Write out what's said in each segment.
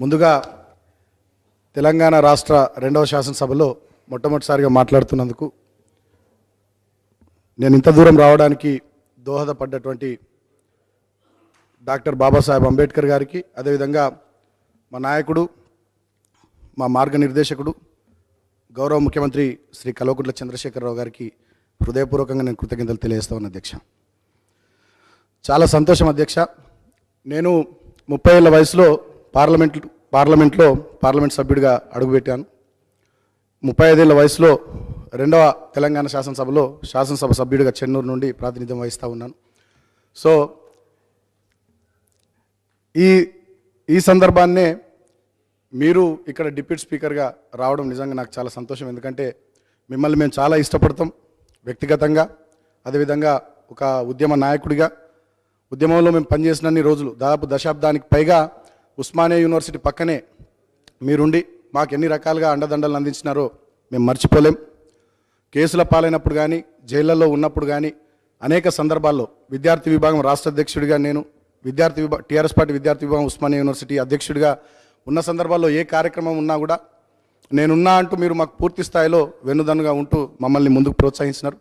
ముందుగా తెలంగాణ రాష్ట్ర రెండవ శాసనసభలో మొట్టమొదటిసారిగా మాట్లాడుతున్నందుకు నేను ఇంత దూరం రావడానికి దోహదపడ్డటువంటి డాక్టర్ బాబాసాహెబ్ అంబేద్కర్ గారికి అదేవిధంగా మా నాయకుడు మా మార్గనిర్దేశకుడు గౌరవ ముఖ్యమంత్రి శ్రీ కల్వకుంట్ల చంద్రశేఖరరావు గారికి హృదయపూర్వకంగా నేను కృతజ్ఞతలు తెలియజేస్తా ఉన్న అధ్యక్ష. చాలా సంతోషం అధ్యక్ష. నేను ముప్పై ఏళ్ళ వయసులో పార్లమెంట్ పార్లమెంట్లో పార్లమెంట్ సభ్యుడిగా అడుగుపెట్టాను. ముప్పై ఐదేళ్ళ వయసులో రెండవ తెలంగాణ శాసనసభలో శాసనసభ సభ్యుడిగా చెన్నూరు నుండి ప్రాతినిధ్యం వహిస్తూ ఉన్నాను. సో ఈ ఈ సందర్భాన్నే మీరు ఇక్కడ డిప్యూటీ స్పీకర్గా రావడం నిజంగా నాకు చాలా సంతోషం. ఎందుకంటే మిమ్మల్ని మేము చాలా ఇష్టపడతాం వ్యక్తిగతంగా అదేవిధంగా ఒక ఉద్యమ నాయకుడిగా. ఉద్యమంలో మేము పనిచేసినన్ని రోజులు దాదాపు దశాబ్దానికి పైగా ఉస్మానియా యూనివర్సిటీ పక్కనే మీరుండి మాకు ఎన్ని రకాలుగా అండదండలు అందించినారో మేము మర్చిపోలేం. కేసుల పాలైనప్పుడు కానీ జైళ్ళలో ఉన్నప్పుడు కానీ అనేక సందర్భాల్లో విద్యార్థి విభాగం రాష్ట్ర అధ్యక్షుడిగా నేను విద్యార్థి విభా టీఆర్ఎస్ పార్టీ విద్యార్థి విభాగం ఉస్మానియా యూనివర్సిటీ అధ్యక్షుడిగా ఉన్న సందర్భాల్లో ఏ కార్యక్రమం ఉన్నా కూడా నేనున్నా అంటూ మీరు మాకు పూర్తి స్థాయిలో వెన్నుదన్నుగా ఉంటూ మమ్మల్ని ముందుకు ప్రోత్సహించినారు.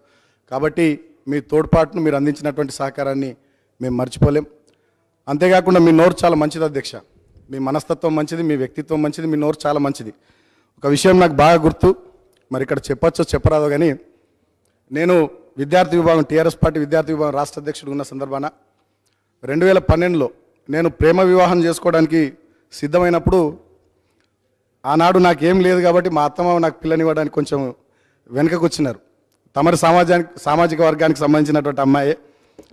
కాబట్టి మీ తోడ్పాటును మీరు అందించినటువంటి సహకారాన్ని మేము మర్చిపోలేం. అంతేకాకుండా మీ నోరు చాలా మంచిది అధ్యక్ష. మీ మనస్తత్వం మంచిది మీ వ్యక్తిత్వం మంచిది మీ నోరు చాలా మంచిది. ఒక విషయం నాకు బాగా గుర్తు మరి ఇక్కడ చెప్పచ్చో చెప్పరాదో కానీ నేను విద్యార్థి విభాగం టీఆర్ఎస్ పార్టీ విద్యార్థి విభాగం రాష్ట్ర అధ్యక్షుడు ఉన్న సందర్భాన రెండు వేల పన్నెండులో నేను ప్రేమ వివాహం చేసుకోవడానికి సిద్ధమైనప్పుడు ఆనాడు నాకేం లేదు కాబట్టి మా అత్తమామ నాకు పిల్లనివ్వడానికి కొంచెం వెనుకకు వచ్చినారు. తమరి సమాజానికి సామాజిక వర్గానికి సంబంధించినటువంటి అమ్మాయి.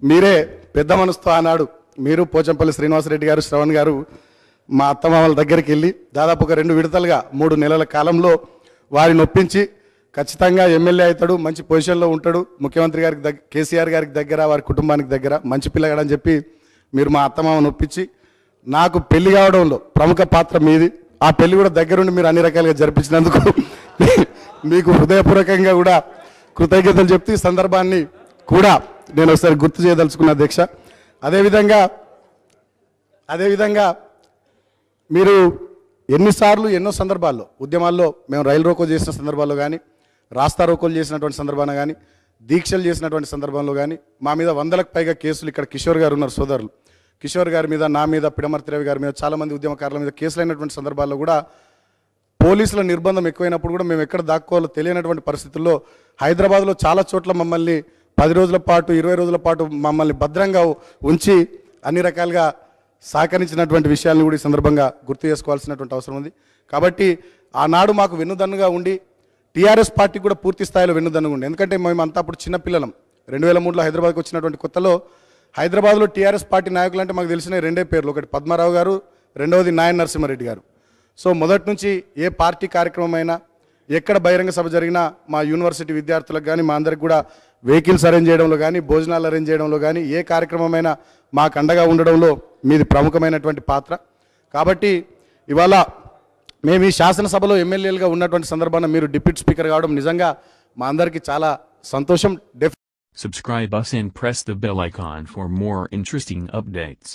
మీరే పెద్ద మనసుతో ఆనాడు మీరు పోచంపల్లి శ్రీనివాసరెడ్డి గారు శ్రవణ్ గారు మా అత్తమామల దగ్గరికి వెళ్ళి దాదాపు ఒక రెండు విడతలుగా మూడు నెలల కాలంలో వారిని ఒప్పించి ఖచ్చితంగా ఎమ్మెల్యే అవుతాడు మంచి పొజిషన్లో ఉంటాడు. ముఖ్యమంత్రి గారికి దగ్గర కేసీఆర్ గారికి దగ్గర వారి కుటుంబానికి దగ్గర మంచి పిల్లగాడని చెప్పి మీరు మా అత్తమామను ఒప్పించి నాకు పెళ్ళి కావడంలో ప్రముఖ పాత్ర మీది. ఆ పెళ్ళి కూడా దగ్గరుండి మీరు అన్ని రకాలుగా జరిపించినందుకు మీకు హృదయపూర్వకంగా కూడా కృతజ్ఞతలు చెప్తూ ఈ సందర్భాన్ని కూడా నేను ఒకసారి గుర్తు చేయదలుచుకున్న దీక్ష. అదేవిధంగా అదేవిధంగా మీరు ఎన్నిసార్లు ఎన్నో సందర్భాల్లో ఉద్యమాల్లో మేము రైలు రోకో చేసిన సందర్భాల్లో కానీ రాస్తా రోకోలు చేసినటువంటి సందర్భాన కానీ దీక్షలు చేసినటువంటి సందర్భంలో కానీ మా మీద వందలకు పైగా కేసులు ఇక్కడ కిషోర్ గారు ఉన్నారు సోదరులు. కిషోర్ గారి మీద నా మీద పిడమర్తి రవి గారి మీద చాలామంది ఉద్యమకారుల మీద కేసులైనటువంటి సందర్భాల్లో కూడా పోలీసుల నిర్బంధం ఎక్కువైనప్పుడు కూడా మేము ఎక్కడ దాక్కోవాలో తెలియనటువంటి పరిస్థితుల్లో హైదరాబాద్లో చాలా చోట్ల మమ్మల్ని పది రోజుల పాటు ఇరవై రోజుల పాటు మమ్మల్ని భద్రంగా ఉంచి అన్ని రకాలుగా సహకరించినటువంటి విషయాలను కూడా ఈ సందర్భంగా గుర్తు చేసుకోవాల్సినటువంటి అవసరం ఉంది. కాబట్టి ఆనాడు మాకు వెన్నుదన్నుగా ఉండి టీఆర్ఎస్ పార్టీ కూడా పూర్తి స్థాయిలో వెన్నుదన్నుగా ఉండి. ఎందుకంటే మేము అంతా అప్పుడు చిన్నపిల్లలం రెండు వేల మూడులో హైదరాబాద్కి వచ్చినటువంటి కొత్తలో హైదరాబాద్లో టీఆర్ఎస్ పార్టీ నాయకులు అంటే మాకు తెలిసిన రెండే పేర్లు. ఒకటి పద్మారావు గారు రెండవది నాయన్ నరసింహారెడ్డి గారు. సో మొదటి నుంచి ఏ పార్టీ కార్యక్రమం అయినా ఎక్కడ బహిరంగ సభ జరిగినా మా యూనివర్సిటీ విద్యార్థులకు కానీ మా అందరికి కూడా వెహికల్స్ అరేంజ్ చేయడంలో కానీ భోజనాలు అరేంజ్ చేయడంలో కానీ ఏ కార్యక్రమమైనా మాకు అండగా ఉండడంలో మీది ప్రముఖమైనటువంటి పాత్ర కాబట్టి ఇవాళ మేము ఈ శాసనసభలో ఎమ్మెల్యేలుగా ఉన్నటువంటి సందర్భాన మీరు డిప్యూటీ స్పీకర్ కావడం నిజంగా మా అందరికీ చాలా సంతోషం డెఫ్ Subscribe us and press the bell icon for more interesting updates.